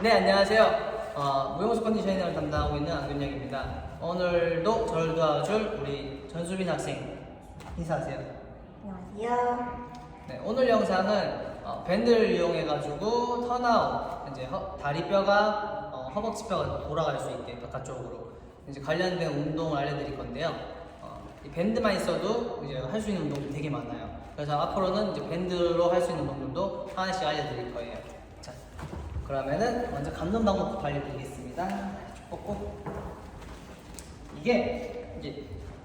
네, 안녕하세요. 어, 무용수 컨디셔닝을 담당하고 있는 안근영입니다. 오늘도 저를 도와줄 우리 전수빈 학생 인사하세요. 안녕하세요. 네, 오늘 영상은 어, 밴드를 이용해가지고 턴아웃, 이제 허- 다리뼈가 어, 허벅지뼈가 돌아갈 수 있게 바깥쪽으로 이제 관련된 운동을 알려드릴 건데요. 어, 이 밴드만 있어도 이제 할 수 있는 운동들이 되게 많아요. 그래서 앞으로는 이제 밴드로 할 수 있는 운동들도 하나씩 알려드릴 거예요. 자, 그러면은 먼저 감는 방법부터 알려드리겠습니다. 꼭 이게 이제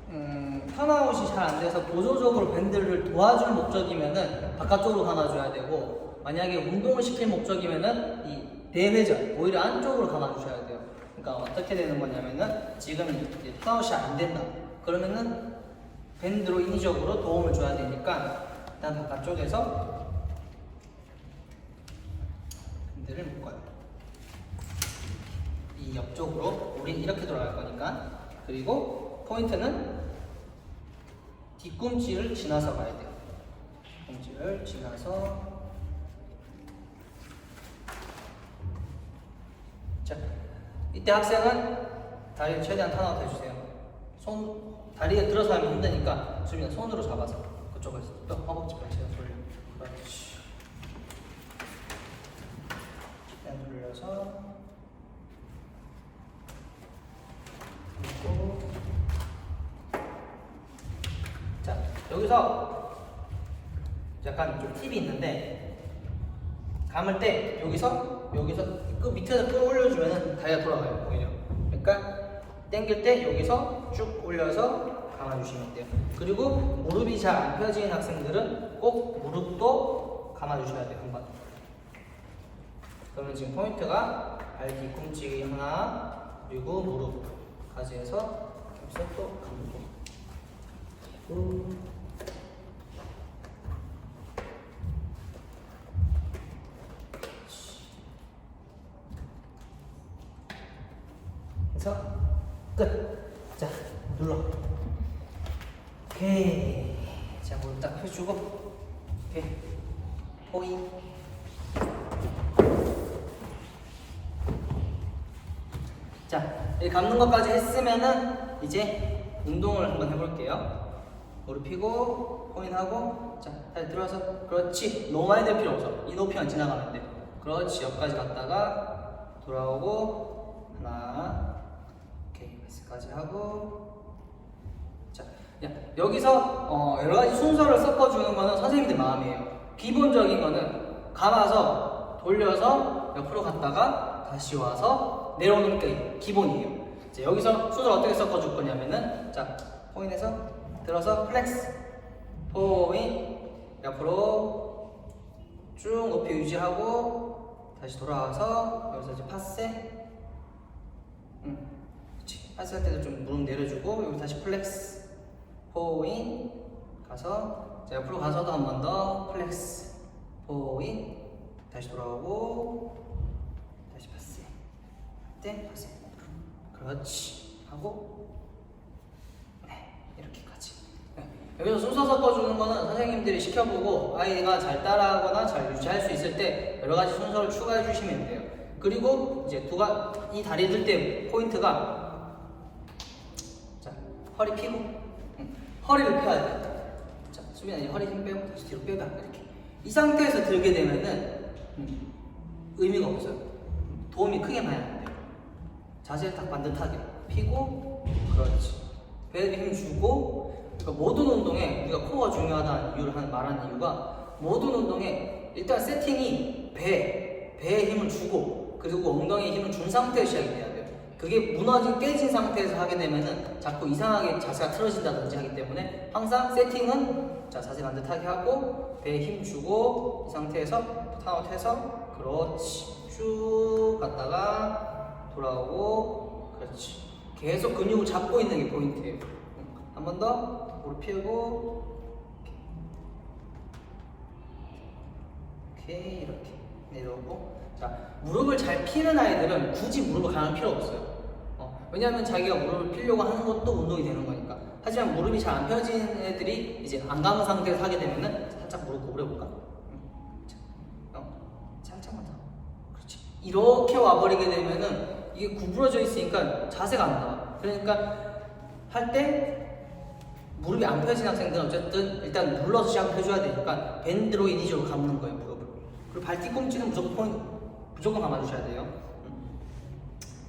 음, 턴아웃이 잘 안 돼서 보조적으로 밴드를 도와줄 목적이면은 바깥쪽으로 감아줘야 되고 만약에 운동을 시킬 목적이면은 이 대회전 오히려 안쪽으로 감아주셔야 돼요. 그러니까 어떻게 되는 거냐면은 지금 이제 턴아웃이 안 된다. 그러면은 밴드로 인위적으로 도움을 줘야 되니까 일단 바깥쪽에서 밴드를 묶어요. 이 옆쪽으로 우린 이렇게 돌아갈 거니까 그리고 포인트는 뒤꿈치를 지나서 가야 돼요. 뒤꿈치를 지나서 자 이때 학생은 다리를 최대한 턴아웃 해주세요. 손 다리에 들어서 하면 힘드니까 수빈아 손으로 잡아서 그쪽에서 또 허벅지 펼쳐서 돌려. 그렇지. 그리고 자 여기서 약간 좀 팁이 있는데 감을 때 여기서 여기서 그 밑에서 끌어올려주면은 다리가 돌아가요 오히려. 그러니까 당길 때 여기서 쭉 올려서 감아주시면 돼요. 그리고 무릎이 잘 안 펴지는 학생들은 꼭 무릎도 감아주셔야 돼요 한번 그러면 지금 포인트가 발 뒤꿈치 하나 그리고 무릎까지 해서 여기서 또 감고 해서 끝. 자, 눌러. 오케이. 자, 무릎 딱 펴주고. 오케이. 포인. 자, 이 감는 것까지 했으면은 이제 운동을 한번 해볼게요. 무릎 펴고 포인하고 자, 다시 들어서 그렇지. 너무 많이 될 필요 없어. 이 높이만 지나가면 돼. 그렇지. 옆까지 갔다가 돌아오고 하나, 오케이 베이스까지 하고 자, 야, 여기서 어, 여러 가지 순서를 섞어주는 거는 선생님들 마음이에요. 기본적인 거는 감아서 돌려서 옆으로 갔다가 다시 와서 내려오는 게 기본이에요. 자, 여기서 순서를 어떻게 섞어줄 거냐면은 자, 포인에서 들어서 플렉스, 포인, 옆으로 쭉 높이 유지하고 다시 돌아와서 여기서 이제 파세, 음, 그렇지. 파세 할 때도 좀 무릎 내려주고 여기 다시 플렉스, 포인 가서 자 옆으로 가서도 한 번 더 플렉스, 포인 다시 돌아오고 다시 파세, 때 파세, 그렇지 하고 네, 이렇게까지. 네. 여기서 순서 섞어주는 거는 선생님들이 시켜보고 아이가 잘 따라하거나 잘 유지할 수 있을 때 여러 가지 순서를 추가해 주시면 돼요. 그리고 이제 두가 이 다리 들 때 포인트가 자 허리 응. 허리를 펴야 돼. 자 수빈아 이 허리 힘 빼고 다시 뒤로 빼봐 이렇게. 이 상태에서 들게 되면은 음, 의미가 없어요. 도움이 크게 많이 안 돼요. 자세를 딱 반듯하게 피고 그렇지 배에 힘 주고 그러니까 모든 운동에 우리가 코어가 중요하다는 이유를 하는 말하는 이유가 모든 운동에 일단 세팅이 배 배에 힘을 주고 그리고 엉덩이에 힘을 준 상태에서 시작이 돼야 돼요 그게 무너진 깨진 상태에서 하게 되면은 자꾸 이상하게 자세가 틀어진다든지 하기 때문에 항상 세팅은 자 자세 반듯하게 하고 배에 힘 주고 이 상태에서 타웃해서 그렇지. 쭉 갔다가 돌아오고 그렇지. 계속 근육을 잡고 있는 게 포인트예요. 한 번 더 무릎 펴고 오케이 이렇게 내려오고. 자 무릎을 잘 피는 아이들은 굳이 무릎을 가는 필요 없어요. 어, 왜냐하면 자기가 무릎을 피려고 하는 것도 운동이 되는 거니까 하지만 무릎이 잘 안 펴진 애들이 이제 안 감은 상태에서 하게 되면은 살짝 무릎 구부려 볼까? 응. 자, 어, 살짝만 더 그렇지 이렇게 와버리게 되면은 이게 구부러져 있으니까 자세가 안 나와. 그러니까 할 때 무릎이 안 펴진 학생들은 어쨌든 일단 눌러서 시작을 해줘야 되니까 밴드로 인위적으로 감는 거예요 무릎을. 그리고 발 뒤꿈치는 무조건 무조건 감아주셔야 돼요. 음.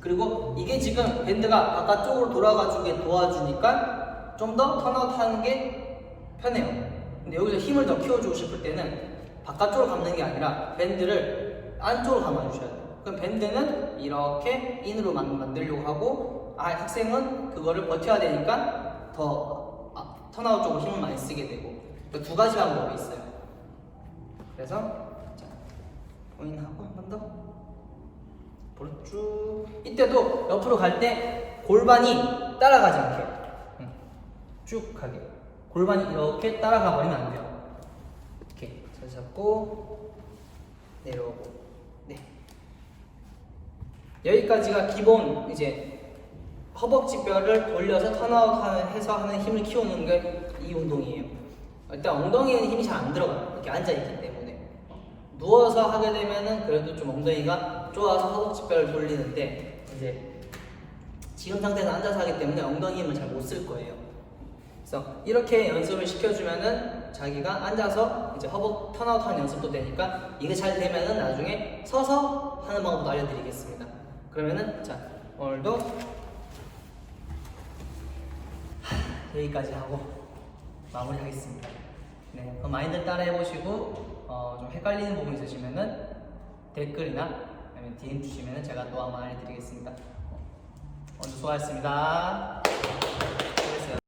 그리고 이게 지금 밴드가 바깥쪽으로 돌아가주게 도와주니까 좀 더 턴아웃 하는 게 편해요. 근데 여기서 힘을 더 키워주고 싶을 때는 바깥쪽으로 감는 게 아니라 밴드를 안쪽으로 감아주셔야 돼요. 그럼 밴드는 이렇게 인으로 만- 만들려고 하고 아, 학생은 그거를 버텨야 되니까 더 아, 턴아웃 쪽으로 힘을 많이 쓰게 되고 그두 가지 방법이 있어요. 그래서 자, 포인하고 한 번 더. 볼을 쭉 이때도 옆으로 갈 때 골반이 따라가지 않게 응. 쭉 가게. 골반이 이렇게 따라가 버리면 안 돼요. 이렇게 잘 잡고 내려오고. 네. 여기까지가 기본 이제 허벅지 뼈를 돌려서 턴아웃 해서 하는 힘을 키우는 게 이 운동이에요. 일단 엉덩이에는 힘이 잘 안 들어가요. 이렇게 앉아 있기 때문에. 누워서 하게 되면은 그래도 좀 엉덩이가 좋아서 허벅지뼈를 돌리는데 이제 지금 상태에서 앉아서 하기 때문에 엉덩이 힘을 잘 못 쓸 거예요. 그래서 이렇게 연습을 시켜주면은 자기가 앉아서 이제 허벅 턴아웃 하는 연습도 되니까 이게 잘 되면은 나중에 서서 하는 방법도 알려드리겠습니다. 그러면은 자 오늘도 하, 여기까지 하고 마무리하겠습니다. 네, 그럼 많이들 따라해보시고 어, 좀 헷갈리는 부분 있으시면은 댓글이나 아니면 DM 주시면은 제가 또 한번 알려드리겠습니다. 오늘 수고하셨습니다.